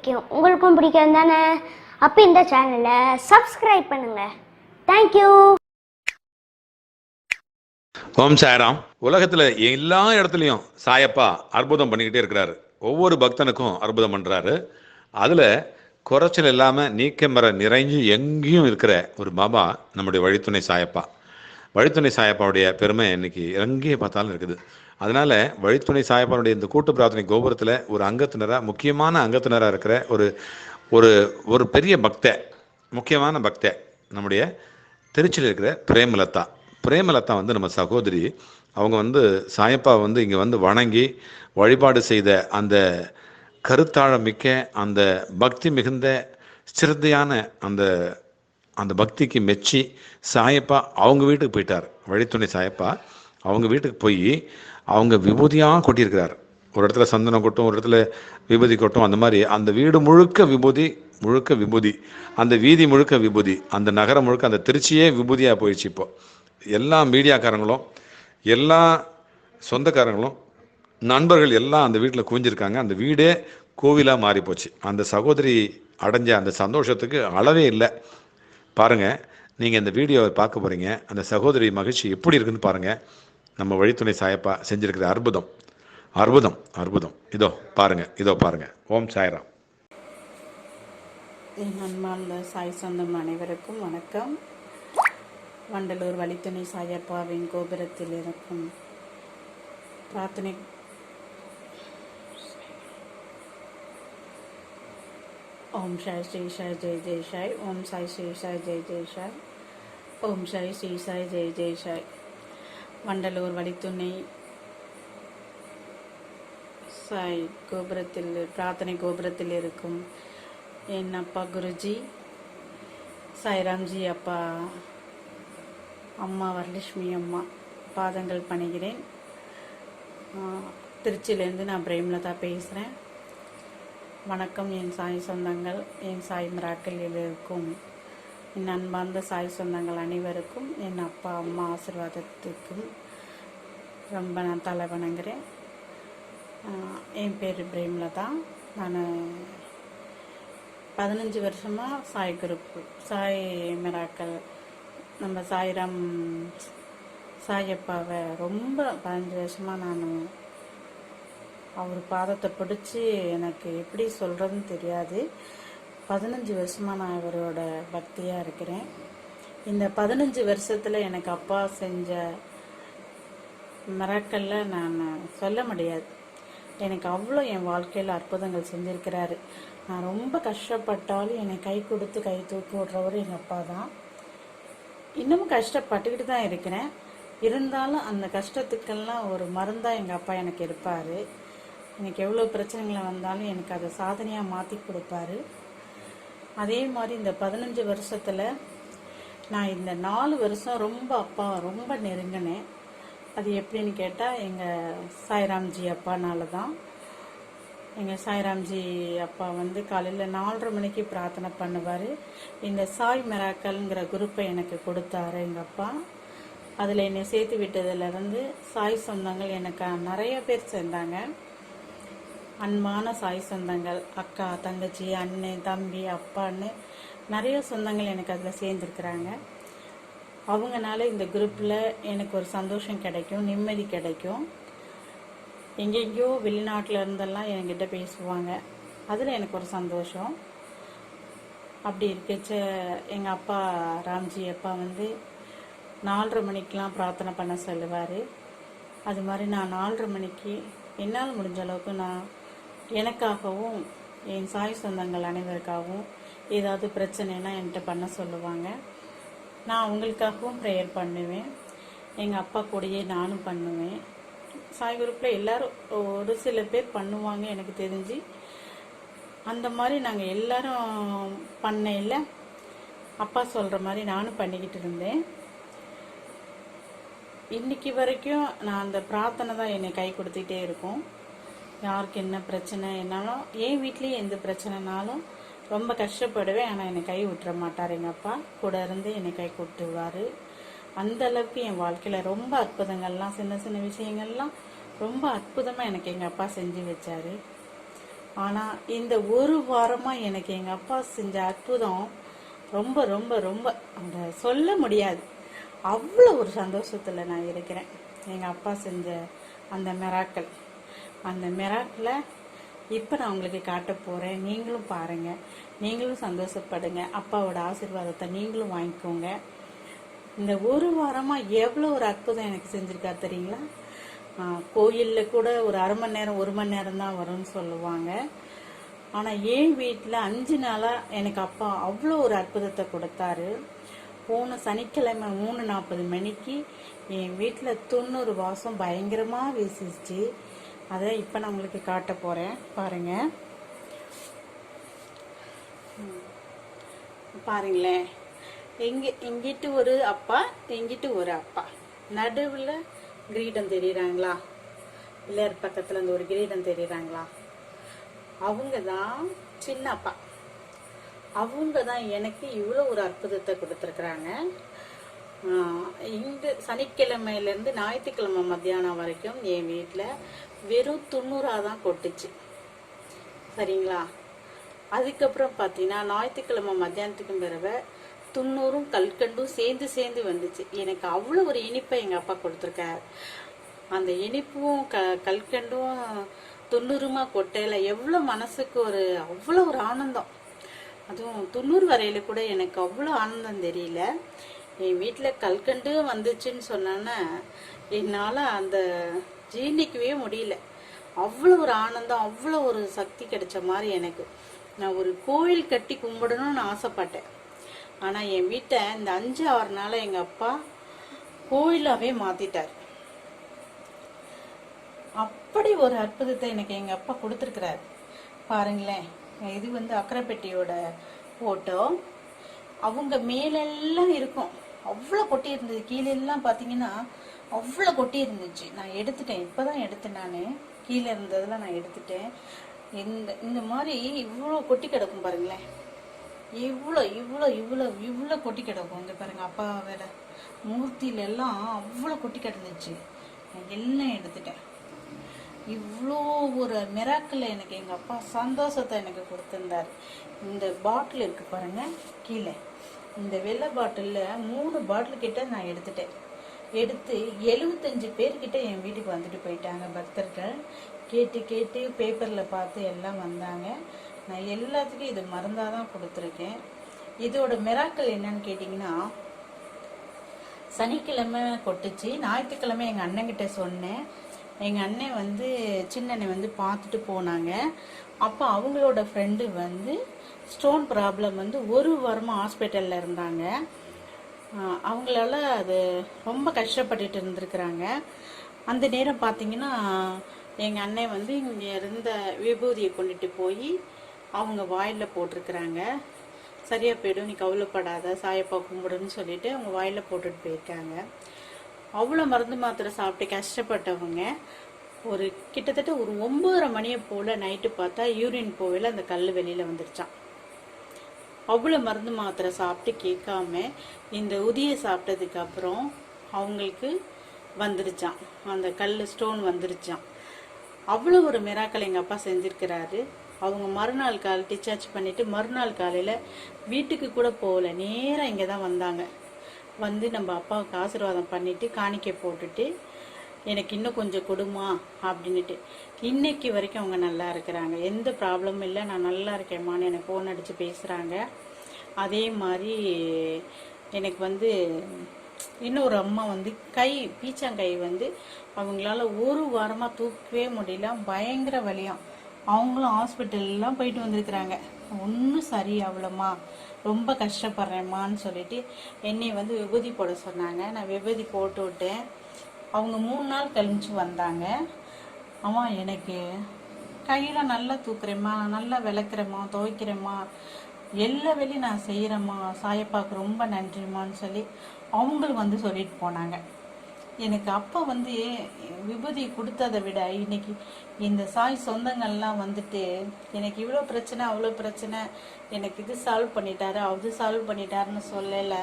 பிடிக்கும். உங்களுக்கும் பிடிக்கும் தானே? அப்போ இந்த சேனலை சப்ஸ்கிரைப் பண்ணுங்க. Thank you Om Sairam. உலகத்துல எல்லா இடத்துலையும் சாயப்பா அற்புதம் பண்ணிக்கிட்டே இருக்கிறாரு. ஒவ்வொரு பக்தனுக்கும் அற்புதம் பண்றாரு. அதுல குறைச்சல் இல்லாம நீக்கமர நிறைஞ்சு எங்கேயும் இருக்கிற ஒரு பாபா நம்முடைய வழித்துணை சாயப்பா. வழித்துணை சாயப்பாவுடைய பெருமை இன்னைக்கு எங்கே பார்த்தாலும் இருக்குது. அதனால் வழித்துணை சாயப்பானுடைய இந்த கூட்டு பிரார்த்தனை கோபுரத்தில் ஒரு அங்கத்தினராக முக்கியமான அங்கத்தினராக இருக்கிற ஒரு ஒரு ஒரு பெரிய பக்த முக்கியமான பக்த நம்முடைய திருச்சியில் இருக்கிற பிரேமலதா. பிரேமலதா வந்து நம்ம சகோதரி அவங்க வந்து சாயப்பா வந்து இங்கே வந்து வணங்கி வழிபாடு செய்த அந்த கருத்தாழம் மிக்க அந்த பக்தி மிகுந்த சிறந்தையான அந்த அந்த பக்திக்கு மெச்சி சாயப்பா அவங்க வீட்டுக்கு போயிட்டார். வழித்துணை சாயப்பா அவங்க வீட்டுக்கு போய் அவங்க விபூதியாக கொட்டியிருக்கிறார். ஒரு இடத்துல சந்தனம் கொட்டும் ஒரு இடத்துல விபூதி கொட்டும் அந்த மாதிரி அந்த வீடு முழுக்க விபூதி முழுக்க விபூதி அந்த வீதி முழுக்க விபூதி அந்த நகரம் முழுக்க அந்த திருச்சியே விபூதியாக போயிடுச்சு இப்போ. எல்லா மீடியாக்காரங்களும் எல்லா சொந்தக்காரங்களும் நண்பர்கள் எல்லாம் அந்த வீட்டில் குவிஞ்சிருக்காங்க. அந்த வீடே கோவிலாக மாறிப்போச்சு அந்த சகோதரி அடைஞ்ச அந்த சந்தோஷத்துக்கு அளவே இல்லை. பாருங்கள் நீங்கள் இந்த வீடியோவை பார்க்க போகிறீங்க அந்த சகோதரி மகிழ்ச்சி எப்படி இருக்குன்னு பாருங்கள் நம்ம வழித்துணை சாயப்பா செஞ்சிருக்கிற அற்புதம். அற்புதம் அற்புதம். இதோ பாருங்க இதோ பாருங்க. ஓம் சாய்ராம். நன்மார்ந்த சாய் சொந்தம் அனைவருக்கும் வணக்கம். வண்டலூர் வழித்துணை சாயப்பாவின் கோபுரத்தில் இருக்கும் பிரார்த்தனை ஓம் சாய் ஸ்ரீ சாய் ஜெய் ஜெய் சாய். ஓம் சாய் ஸ்ரீ சாய் ஜெய் ஜெய் சாய். ஓம் சாய் ஸ்ரீ சாய் ஜெய் ஜெய் சாய். வண்டலூர் வழித்துணை சாய் கோபுரத்தில் பிரார்த்தனை கோபுரத்தில் இருக்கும் என் அப்பா குருஜி சாய்ராம்ஜி அப்பா அம்மா வரலட்சுமி அம்மா பாதங்கள் பணிகிறேன். திருச்சியிலேருந்து நான் பிரேம்லதா பேசுகிறேன் வணக்கம் என் சாய் சொந்தங்கள் என் சாய் மிராக்களில் இருக்கும் என் அன்பார்ந்த சாய் சொந்தங்கள் அனைவருக்கும் என் அப்பா அம்மா ஆசீர்வாதத்துக்கும் ரொம்ப நான் தலை வணங்குறேன் என் பேர் பிரேம்லதா. நான் பதினஞ்சு வருஷமாக சாய் குரூப் சாய் மிராக்கள் நம்ம சாய்ராம் சாயப்பாவை ரொம்ப பதினஞ்சு வருஷமாக நான் அவர் பாதத்தை பிடிச்சி எனக்கு எப்படி சொல்கிறதுன்னு தெரியாது. பதினஞ்சு வருஷமாக நான் இவரோட பக்தியாக இருக்கிறேன். இந்த பதினஞ்சு வருஷத்தில் எனக்கு அப்பா செஞ்ச மிராக்கல்ல நான் சொல்ல முடியாது. எனக்கு அவ்வளோ என் வாழ்க்கையில் அற்புதங்கள் செஞ்சுருக்கிறாரு. நான் ரொம்ப கஷ்டப்பட்டாலும் என்னை கை கொடுத்து கை தூக்கி விடுறவர் எங்கள் அப்பா தான். இன்னமும் கஷ்டப்பட்டுக்கிட்டு தான் இருக்கிறேன். இருந்தாலும் அந்த கஷ்டத்துக்கெல்லாம் ஒரு மருந்தாக எங்கள் அப்பா எனக்கு இருப்பார். எனக்கு எவ்வளோ பிரச்சனைகளை வந்தாலும் எனக்கு அதை சாதனையாக மாற்றி கொடுப்பாரு. அதே மாதிரி இந்த பதினஞ்சு வருஷத்தில் நான் இந்த நாலு வருஷம் ரொம்ப அப்பா ரொம்ப நெருங்கினேன். அது எப்படின்னு கேட்டால் எங்கள் சாய்ராம்ஜி அப்பானால தான் எங்கள் சாய்ராம்ஜி அப்பா வந்து காலையில் நாலரை மணிக்கு பிரார்த்தனை பண்ணுவார். இந்த சாய் மெராக்கல்ங்கிற குரூப்பை எனக்கு கொடுத்தாரு எங்கள் அப்பா. அதில் என்னை சேர்த்து விட்டதுலேருந்து சாய் சொந்தங்கள் எனக்கு நிறைய பேர் சேர்ந்தாங்க. அன்பான சாய் சொந்தங்கள் அக்கா தங்கச்சி அண்ணன் தம்பி அப்பான்னு நிறைய சொந்தங்கள் எனக்கு அதில் சேர்ந்துருக்குறாங்க. அவங்கனால இந்த குரூப்பில் எனக்கு ஒரு சந்தோஷம் கிடைக்கும் நிம்மதி கிடைக்கும். எங்கெங்கேயோ வெளிநாட்டில் இருந்தெல்லாம் என்கிட்ட பேசுவாங்க. அதில் எனக்கு ஒரு சந்தோஷம். அப்படி இருக்கச்ச எங்கள் அப்பா ராம்ஜி அப்பா வந்து நாலரை மணிக்கெலாம் பிரார்த்தனை பண்ண சொல்லுவார். அது மாதிரி நான் நாலரை மணிக்கு என்னால் முடிஞ்ச அளவுக்கு நான் எனக்காகவும் என் சாய் சொந்தங்கள் அனைவருக்காகவும் ஏதாவது பிரச்சனைனா என்கிட்ட பண்ண சொல்லுவாங்க. நான் அவங்களுக்காகவும் ப்ரேயர் பண்ணுவேன். எங்கள் அப்பா கூடயே நானும் பண்ணுவேன். சாய் குரூப்பில் எல்லோரும் ஒரு சில பேர் பண்ணுவாங்க எனக்கு தெரிஞ்சு. அந்த மாதிரி நாங்கள் எல்லாரும் பண்ணையில் அப்பா சொல்கிற மாதிரி நானும் பண்ணிக்கிட்டு இருந்தேன். இன்றைக்கி வரைக்கும் நான் அந்த பிரார்த்தனை தான் என்னை கை கொடுத்துக்கிட்டே இருக்கும். யாருக்கு என்ன பிரச்சனை என்னாலும் என் வீட்லேயும் எந்த பிரச்சனைனாலும் ரொம்ப கஷ்டப்படுவேன். ஆனால் என்னை கை விட்டுற மாட்டார் எங்கள் அப்பா. கூட இருந்து என்னை கை கூட்டுவார். அந்த அளவுக்கு என் வாழ்க்கையில் ரொம்ப அற்புதங்கள்லாம் சின்ன சின்ன விஷயங்கள்லாம் ரொம்ப அற்புதமாக எனக்கு எங்கள் அப்பா செஞ்சு வச்சார். ஆனால் இந்த ஒரு வாரமாக எனக்கு எங்கள் அப்பா செஞ்ச அற்புதம் ரொம்ப ரொம்ப ரொம்ப அந்த சொல்ல முடியாது. அவ்வளோ ஒரு சந்தோஷத்தில் நான் இருக்கிறேன். எங்கள் அப்பா செஞ்ச அந்த மெராக்கள். அந்த மெராக்கில் இப்போ நான் உங்களுக்கு காட்ட போகிறேன் நீங்களும் பாருங்கள் நீங்களும் சந்தோஷப்படுங்க. அப்பாவோட ஆசீர்வாதத்தை நீங்களும் வாங்கிக்கோங்க. இந்த ஒரு வாரமாக எவ்வளோ ஒரு அற்புதம் எனக்கு செஞ்சுருக்காரு தெரியுங்களா? கோயிலில் கூட ஒரு அரை மணி நேரம் ஒரு மணி நேரம் தான் வரும்னு சொல்லுவாங்க. ஆனால் என் வீட்டில் அஞ்சு நாளாக எனக்கு அப்பா அவ்வளோ ஒரு அற்புதத்தை கொடுத்தாரு. போன சனிக்கிழமை மூணு நாற்பது மணிக்கு என் வீட்டில் தொண்ணூறு வாசம் பயங்கரமாக வீசிச்சு. அதை இப்போ நான் உங்களுக்கு காட்ட போகிறேன் பாருங்கள் பாருங்களேன். எங்கே எங்கிட்டு ஒரு அப்பா எங்கிட்டு ஒரு அப்பா. நடுவில் கிரீடம் தெரியுறாங்களா? பிள்ளையார் பக்கத்தில் அந்த ஒரு கிரீடம் தெரியுறாங்களா? அவங்க தான் சின்ன அப்பா. அவங்க தான் எனக்கு இவ்வளோ ஒரு அற்புதத்தை கொடுத்துருக்குறாங்க. இந்த சனிக்கிழமையிலேருந்து ஞாயிற்றுக்கிழமை மத்தியானம் வரைக்கும் என் வீட்டில் வெறும் தொண்ணூறாக தான் கொட்டுச்சு. சரிங்களா? அதுக்கப்புறம் பார்த்தீங்கன்னா ஞாயிற்றுக்கிழமை மத்தியானத்துக்கும் பிறகு துண்ணூறும் கல்கண்டும் சேர்ந்து சேர்ந்து வந்துச்சு. எனக்கு அவ்வளோ ஒரு இனிப்பை எங்கள் அப்பா கொடுத்துருக்காரு. அந்த இனிப்பும் க கல்கண்டும் துண்ணூறுமா கொட்டையில் எவ்வளோ மனசுக்கு ஒரு அவ்வளோ ஒரு ஆனந்தம். அதுவும் துண்ணூறு வரையில் கூட எனக்கு அவ்வளோ ஆனந்தம் தெரியல. என் வீட்டில் கல்கண்டு வந்துச்சுன்னு சொன்னோன்னே என்னால் அந்த ஜீர்ணிக்கவே முடியல. அவ்வளோ ஒரு ஆனந்தம் அவ்வளோ ஒரு சக்தி கிடைச்ச மாதிரி எனக்கு. நான் ஒரு கோயில் கட்டி கும்பிடணும்னு ஆசைப்பட்டேன். ஆனால் என் வீட்டை இந்த அஞ்சு ஆறு நாள் எங்கள் அப்பா கோயிலாகவே மாற்றிட்டார் அப்படி ஒரு அற்புதத்தை எனக்கு எங்கள் அப்பா கொடுத்துருக்குறாரு. பாருங்களேன் இது வந்து அக்கரைப்பெட்டியோட ஃபோட்டோ அவங்க மேலெல்லாம் இருக்கும். அவ்வளோ கொட்டி இருந்தது. கீழே எல்லாம் பார்த்தீங்கன்னா அவ்வளோ கொட்டி இருந்துச்சு. நான் எடுத்துட்டேன். இப்போ தான் எடுத்தேன் நான். கீழே இருந்ததெல்லாம் நான் எடுத்துட்டேன். இந்த இந்த மாதிரி இவ்வளோ கொட்டி கிடக்கும் பாருங்களேன். இவ்வளோ இவ்வளோ இவ்வளோ இவ்வளோ கொட்டி கிடக்கும். இங்கே பாருங்கள் அப்பா வேலை மூர்த்தியில எல்லாம் அவ்வளோ கொட்டி கிடந்துச்சு. நான் எல்லாம் எடுத்துட்டேன்? இவ்வளோ ஒரு மிராக்கில் எனக்கு எங்கள் அப்பா சந்தோஷத்தை எனக்கு கொடுத்துருந்தார். இந்த பாட்டில் இருக்குது பாருங்கள் கீழே. இந்த வெள்ளை பாட்டிலில் மூணு பாட்டில் கிட்ட நான் எடுத்துட்டேன். எடுத்து எழுபத்தஞ்சு பேர்கிட்ட என் வீட்டுக்கு வந்துட்டு போயிட்டாங்க பக்தர்கள். கேட்டு கேட்டு பேப்பரில் பார்த்து எல்லாம் வந்தாங்க. நான் எல்லாத்துக்கும் இது மருந்தாக தான் கொடுத்துருக்கேன். இதோட மிராக்கள் என்னன்னு கேட்டிங்கன்னா சனிக்கிழமை கொட்டுச்சு. ஞாயிற்றுக்கிழமை எங்கள் அண்ணன்கிட்ட சொன்னேன். எங்கள் அண்ணன் வந்து சின்னண்ணை வந்து பார்த்துட்டு போனாங்க. அப்போ அவங்களோட ஃப்ரெண்டு வந்து ஸ்டோன் ப்ராப்ளம் வந்து ஒரு வாரமாக ஹாஸ்பிட்டலில் இருந்தாங்க. அவங்களால அது ரொம்ப கஷ்டப்பட்டுட்டு இருந்திருக்கிறாங்க. அந்த நேரம் பார்த்தீங்கன்னா எங்கள் அண்ணன் வந்து இங்கே இருந்த விபூதியை கொண்டுட்டு போய் அவங்க வாயில் போட்டிருக்கிறாங்க. சரியாக போயிடும் நீ கவலைப்படாத சாயப்பா கும்பிடுன்னு சொல்லிட்டு அவங்க வாயில் போட்டுட்டு போயிருக்காங்க. அவ்வளோ மருந்து மாத்திரை சாப்பிட்டு கஷ்டப்பட்டவங்க ஒரு கிட்டத்தட்ட ஒரு ஒம்பதரை மணியை போல் நைட்டு பார்த்தா யூரின் போவையில் அந்த கல் வெளியில் வந்துருச்சான் அவ்வளோ மருந்து மாத்திரை சாப்பிட்டு கேட்காம இந்த உதியை சாப்பிட்டதுக்கு அப்புறம் அவங்களுக்கு வந்துருச்சான் அந்த கல் ஸ்டோன் வந்துருச்சான் அவ்வளோ ஒரு மிராக்கள் எங்கள் அப்பா செஞ்சுருக்கிறாரு. அவங்க மறுநாள் காலை டிஸ்சார்ஜ் பண்ணிவிட்டு மறுநாள் காலையில் வீட்டுக்கு கூட போகல. நேராக இங்கே தான் வந்தாங்க. வந்து நம்ம அப்பாவுக்கு ஆசீர்வாதம் பண்ணிவிட்டு காணிக்கை போட்டுட்டு எனக்கு இன்னும் கொஞ்சம் கொடுமா அப்படின்னுட்டு. இன்னைக்கு வரைக்கும் அவங்க நல்லா இருக்கிறாங்க. எந்த ப்ராப்ளமும் இல்லை. நான் நல்லா இருக்கேம்மான்னு எனக்கு ஃபோன் அடித்து பேசுகிறாங்க அதே மாதிரி எனக்கு வந்து இன்னொரு அம்மா வந்து கை பீச்சாங்கை வந்து அவங்களால ஒரு வாரமாக தூக்கவே முடியல. பயங்கர வழியாக அவங்களும் ஹாஸ்பிட்டல்லாம் போயிட்டு வந்திருக்கிறாங்க. ஒன்றும் சரியாகலம்மா ரொம்ப கஷ்டப்படுறேம்மான்னு சொல்லிட்டு என்னை வந்து விபூதி போட சொன்னாங்க. நான் விபூதி போட்டு விட்டேன். அவங்க மூணு நாள் கழிஞ்சு வந்தாங்க. அம்மா எனக்கு கையில் நல்லா தூக்குறேம்மா நல்லா விளக்குறேம்மா துவைக்கிறேம்மா எல்லா வேலையும் நான் செய்கிறேம்மா சாயப்பாவுக்கு ரொம்ப நன்றிம்மான்னு சொல்லி அவங்களும் வந்து சொல்லிட்டு போனாங்க. எனக்கு அப்பா வந்து விபூதி கொடுத்ததை விட இன்னைக்கு இந்த சாய் சொந்தங்கள்லாம் வந்துட்டு எனக்கு இவ்வளோ பிரச்சனை அவ்வளோ பிரச்சனை. எனக்கு இது சால்வ் பண்ணிட்டாரு அது சால்வ் பண்ணிட்டாருன்னு சொல்லலை.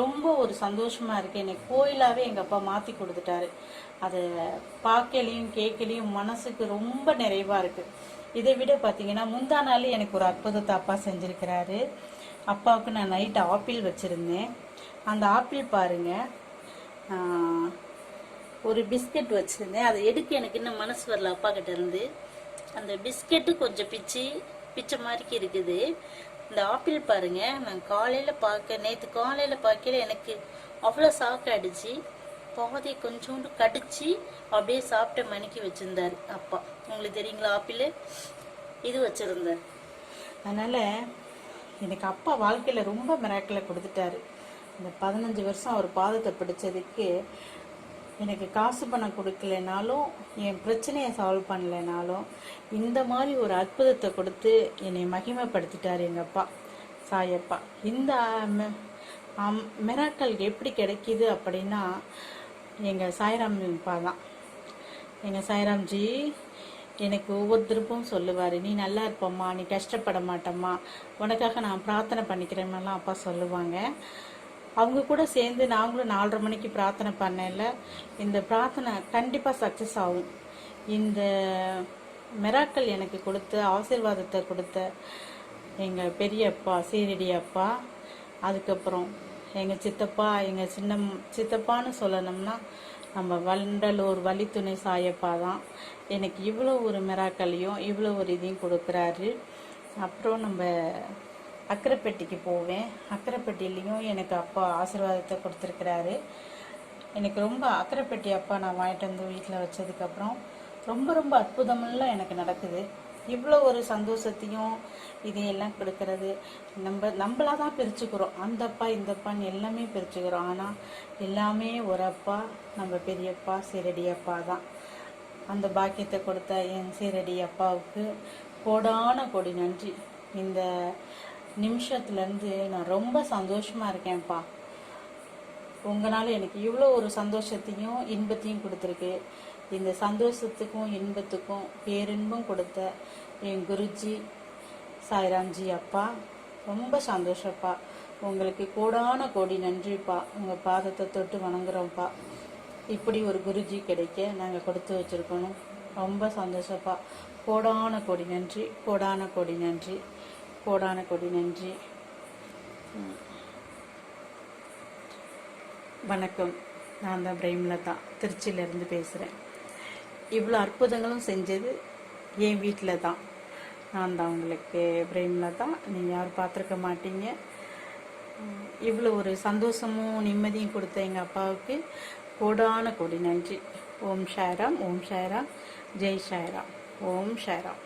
ரொம்ப ஒரு சந்தோஷமாக இருக்குது எனக்கு கோயிலாகவே எங்கள் அப்பா மாற்றி கொடுத்துட்டாரு. அதை பார்க்கலையும் கேட்கலையும் மனசுக்கு ரொம்ப நிறைவாக இருக்குது இதை விட பார்த்தீங்கன்னா முந்தா நாள் எனக்கு ஒரு அற்புதத்தை அப்பா செஞ்சுருக்கிறாரு. அப்பாவுக்கு நான் நைட்டு ஆப்பிள் வச்சுருந்தேன். அந்த ஆப்பிள் பாருங்கள் ஒரு பிஸ்கட் வச்சுருந்தேன். அதை எடுக்க எனக்கு இன்னும் மனசு வரல அப்பா கிட்ட இருந்து. அந்த பிஸ்கெட்டு கொஞ்சம் பிச்சு பிச்சை மாதிரிக்கு இருக்குது. இந்த ஆப்பிள் பாருங்க நான் காலையில் பார்க்க நேற்று காலையில் பார்க்கல எனக்கு அவ்வளோ சாக்கு அடிச்சு பாதி கொஞ்சோண்டு கடிச்சு அப்படியே சாப்பிட்ட மணிக்கு வச்சிருந்தாரு அப்பா. உங்களுக்கு தெரியுங்களா ஆப்பிள்? இது வச்சுருந்தார். அதனால் எனக்கு அப்பா வாழ்க்கையில் ரொம்ப மிராக்கில் கொடுத்துட்டாரு. இந்த பதினஞ்சு வருஷம் அவர் பாதத்தை பிடிச்சதுக்கு எனக்கு காசு பணம் கொடுக்கலனாலும் என் பிரச்சனையை சால்வ் பண்ணலைனாலும் இந்த மாதிரி ஒரு அற்புதத்தை கொடுத்து என்னை மகிமைப்படுத்திட்டார் எங்கள் அப்பா சாயப்பா. இந்த மிராக்கள் எப்படி கிடைக்கிது அப்படின்னா எங்கள் சாய்ராம் அப்பா தான். எங்கள் சாய்ராம்ஜி எனக்கு ஒவ்வொருத்தருக்கும் சொல்லுவார் நீ நல்லா இருப்பம்மா நீ கஷ்டப்பட மாட்டம்மா. உனக்காக நான் பிரார்த்தனை பண்ணிக்கிறேன்னெல்லாம் அப்பா சொல்லுவாங்க. அவங்க கூட சேர்ந்து நாங்களும் நாலரை மணிக்கு பிரார்த்தனை பண்ணல இந்த பிரார்த்தனை கண்டிப்பாக சக்ஸஸ் ஆகும். இந்த மிராக்கள் எனக்கு கொடுத்த ஆசீர்வாதத்தை கொடுத்த எங்கள் பெரிய அப்பா சீரடி அப்பா அதுக்கப்புறம் எங்கள் சித்தப்பா எங்கள் சின்ன சித்தப்பான்னு சொல்லணும்னா நம்ம வண்டலூர் வழித்துணை சாயப்பா தான். எனக்கு இவ்வளோ ஒரு மிராக்களையும் இவ்வளோ ஒரு இதையும் கொடுக்குறாரு. அப்புறம் நம்ம அக்கரைப்பட்டிக்கு போவேன். அக்கரைப்பட்டிலையும் எனக்கு அப்பா ஆசீர்வாதத்தை கொடுத்துருக்கிறாரு. எனக்கு ரொம்ப அக்கரைப்பட்டி அப்பா நான் வாங்கிட்டு வந்து வீட்டில் வச்சதுக்கப்புறம் ரொம்ப ரொம்ப அற்புதமெல்லாம் எனக்கு நடக்குது. இவ்வளோ ஒரு சந்தோஷத்தையும் இதையெல்லாம் கொடுக்கறது. நம்ம நம்மளா தான் பிரிச்சுக்கிறோம். அந்த அப்பா இந்த அப்பான்னு எல்லாமே பிரிச்சுக்கிறோம். ஆனால் எல்லாமே ஒரு அப்பா நம்ம பெரியப்பா சீரடி அப்பா தான். அந்த பாக்கியத்தை கொடுத்த என் சீரடி அப்பாவுக்கு கோடான கொடி நன்றி. இந்த நிமிஷத்துலேருந்து நான் ரொம்ப சந்தோஷமாக இருக்கேன்ப்பா. உங்களால் எனக்கு இவ்வளோ ஒரு சந்தோஷத்தையும் இன்பத்தையும் கொடுத்துருக்கு. இந்த சந்தோஷத்துக்கும் இன்பத்துக்கும் பேரின்பம் கொடுத்த என் குருஜி சாய்ராம்ஜி அப்பா ரொம்ப சந்தோஷப்பா. உங்களுக்கு கோடான கோடி நன்றிப்பா. உங்கள் பாதத்தை தொட்டு வணங்குறோம்ப்பா. இப்படி ஒரு குருஜி கிடைக்க நாங்கள் கொடுத்து வச்சுருக்கணும். ரொம்ப சந்தோஷப்பா. கோடான கோடி நன்றி கோடான கோடி நன்றி. கோடான கொடி நன்றி வணக்கம். நான் தான் பிரேம்லதா. திருச்சியிலேருந்து பேசுகிறேன் இவ்வளோ அற்புதங்களும் செஞ்சது என் வீட்டில் தான் நான் தான் உங்களுக்கு பிரேம்லதா. நீங்கள் யாரும் பார்த்துருக்க மாட்டீங்க. இவ்வளோ ஒரு சந்தோஷமும் நிம்மதியும் கொடுத்த எங்கள் அப்பாவுக்கு கோடான கொடி நன்றி ஓம் ஷாராம் ஓம் ஷாராம் ஜெய் ஷாராம் ஓம் ஷாய்ராம்